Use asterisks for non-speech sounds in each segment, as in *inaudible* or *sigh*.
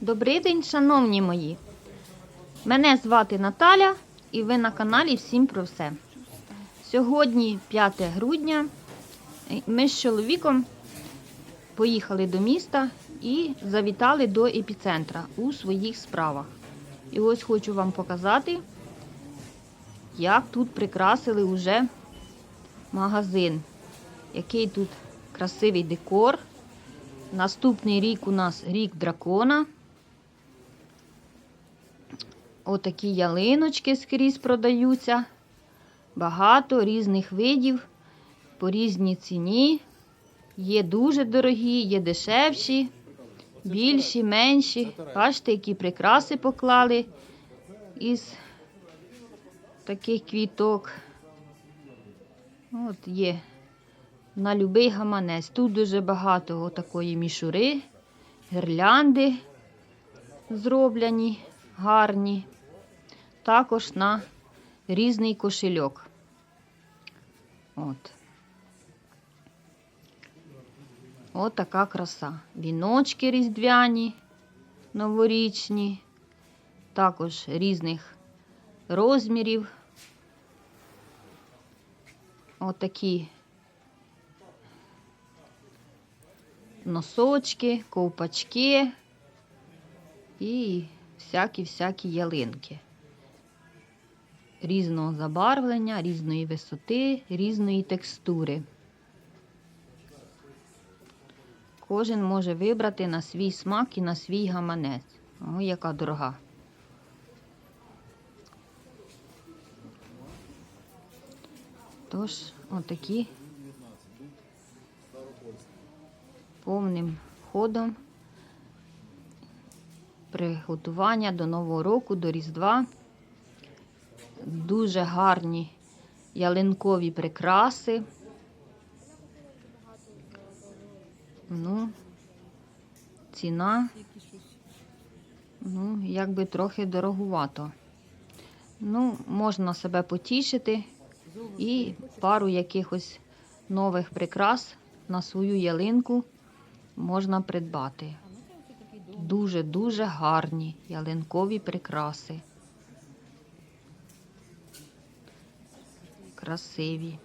Добрий день, шановні мої. Мене звати Наталя і ви на каналі Всім про все. Сьогодні 5 грудня. Ми з чоловіком поїхали до міста і завітали до епіцентра у своїх справах. І ось хочу вам показати, як тут прикрасили уже магазин. Який тут красивий декор. Наступний рік у нас рік дракона. Отакі ялиночки скрізь продаються. Багато різних видів по різній ціні. Є дуже дорогі, є дешевші, більші, менші. Бачите, які прикраси поклали із таких квіток. От є на любий гаманець. Тут дуже багато такої мішури, гірлянди зроблені, гарні. Також на різний кошельок. От. От така краса. Віночки різдвяні, новорічні, також різних розмірів. Отакі носочки, ковпачки і всякі-всякі ялинки. Різного забарвлення, різної висоти, різної текстури. Кожен може вибрати на свій смак і на свій гаманець. О, яка дорога. Тож, отакі повним ходом приготування до Нового року, до Різдва. Дуже гарні ялинкові прикраси. Ну, ціна, ну, якби трохи дорогувато. Ну, можна себе потішити і пару якихось нових прикрас на свою ялинку можна придбати. Дуже-дуже гарні ялинкові прикраси. Красиві.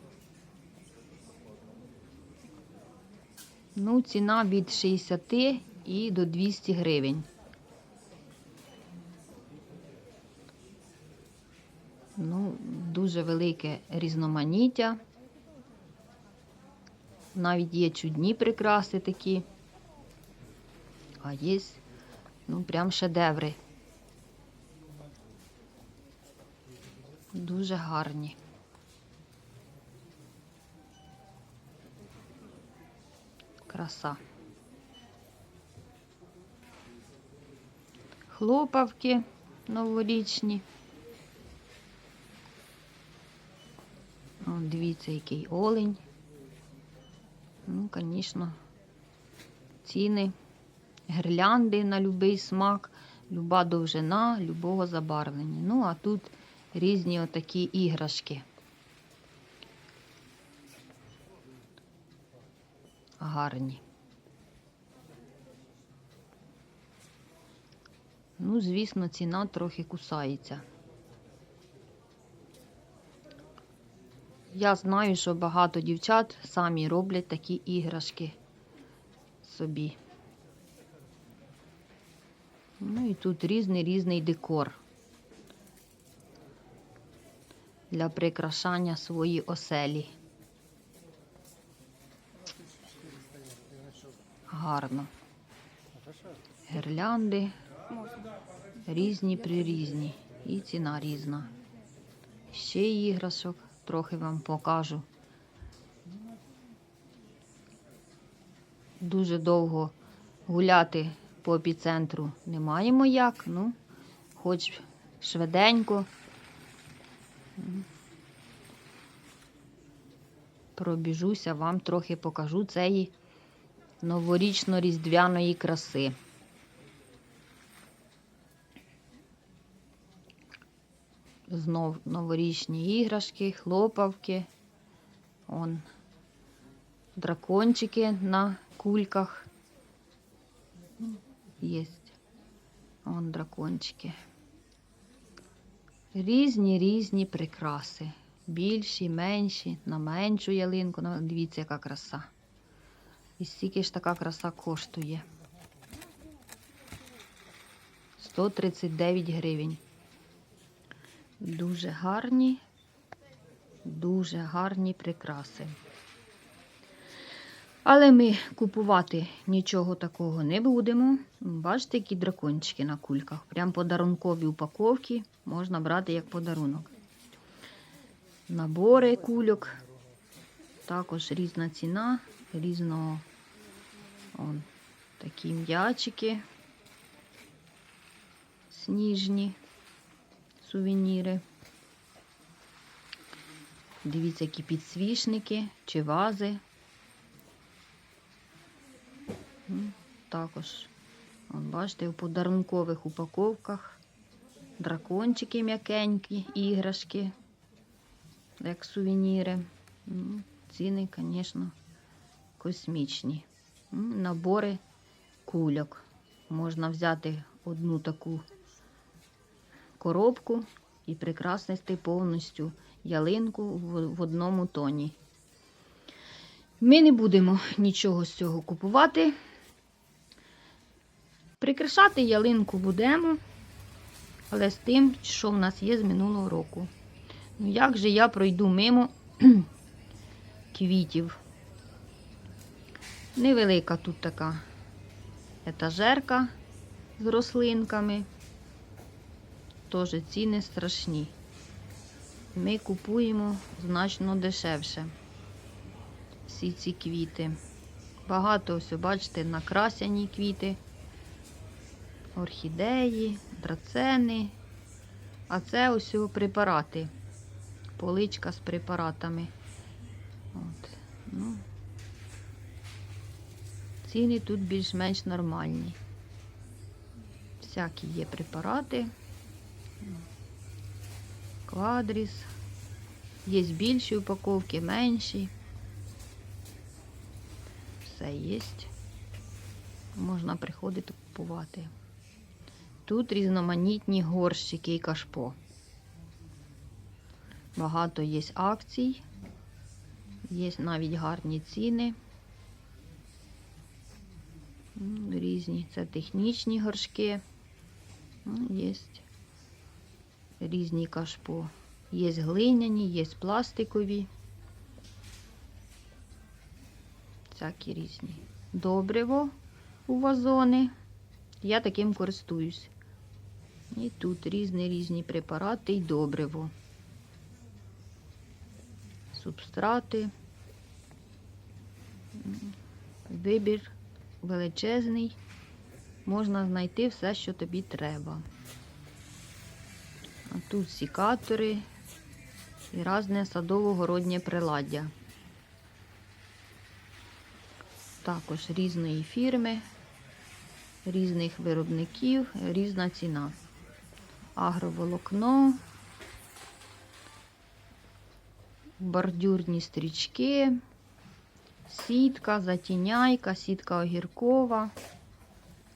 Ну, ціна від 60 і до 200 гривень. Ну, дуже велике різноманіття. Навіть є чудні прикраси такі. А є, ну, прям шедеври. Дуже гарні. Краса. Хлопавки новорічні. О, дивіться, який олень. Ну, звісно, ціни, гірлянди на будь-який смак, люба довжина, любого забарвлення. Ну, а тут різні отакі іграшки. Гарні. Ну, звісно, ціна трохи кусається. Я знаю, що багато дівчат самі роблять такі іграшки собі. Ну і тут різний різний декор для прикрашання своєї оселі. Гарно. Гірлянди різні прирізні. І ціна різна. Ще іграшок трохи вам покажу. Дуже довго гуляти по епіцентру не маємо як, ну, хоч швиденько. Пробіжуся, вам трохи покажу цієї новорічно-різдвяної краси. Знов новорічні іграшки, хлопавки. Он дракончики на кульках. Єсть. Вон дракончики. Різні різні прикраси. Більші, менші, на меншу ялинку. Ну, Дивіться, яка краса. І стільки ж така краса коштує. 139 гривень. Дуже гарні, дуже гарні прикраси. Але ми купувати нічого такого не будемо. Бачите, які дракончики на кульках. Прям подарункові упаковки можна брати як подарунок. Набори кульок. Також різна ціна, різного он, такі м'ячики. Сніжні сувеніри. Дивіться, які підсвічники чи вази. Також, от бачите, у подарункових упаковках дракончики м'якенькі, іграшки, як сувеніри. М, Ціни, звісно, космічні. Набори кульок. Можна взяти одну таку коробку і прикрасити повністю ялинку в, в одному тоні. Ми не будемо нічого з цього купувати. Прикрашати ялинку будемо, але з тим, що в нас є з минулого року. Ну, як же я пройду мимо *clears throat* квітів? Невелика тут така етажерка з рослинками. Теж ціни страшні. Ми купуємо значно дешевше всі ці квіти. Багато ось, бачите, накрасяні квіти, орхідеї, драцени. А це ось препарати. Поличка з препаратами. От. Ну. Ціни тут більш-менш нормальні. Всякі є препарати. Квадріс. Є більші упаковки, менші. Все є. Можна приходити купувати. Тут різноманітні горщики і кашпо. Багато є акцій, є навіть гарні ціни. Різні. Це технічні горшки. Є різні кашпо. Є глиняні, є пластикові. Всякі різні. Добриво у вазони. Я таким користуюсь. І тут різні різні препарати і добриво. Субстрати. Вибір величезний. Можна знайти все, що тобі треба. А тут сікатори і різне садово-городнє приладдя. Також різної фірми, різних виробників, різна ціна. Агроволокно, бордюрні стрічки, сітка, затіняйка, сітка огіркова,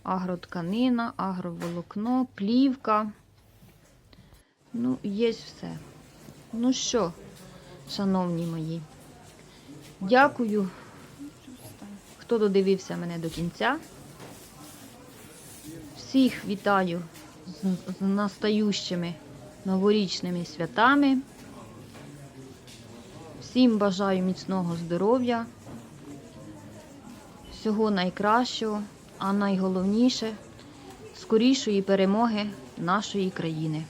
агротканина, агроволокно, плівка. Ну, є все. Ну що, шановні мої, дякую, хто додивився мене до кінця. Всіх вітаю з настаючими новорічними святами. Всім бажаю міцного здоров'я, всього найкращого, а найголовніше скорішої перемоги нашої країни.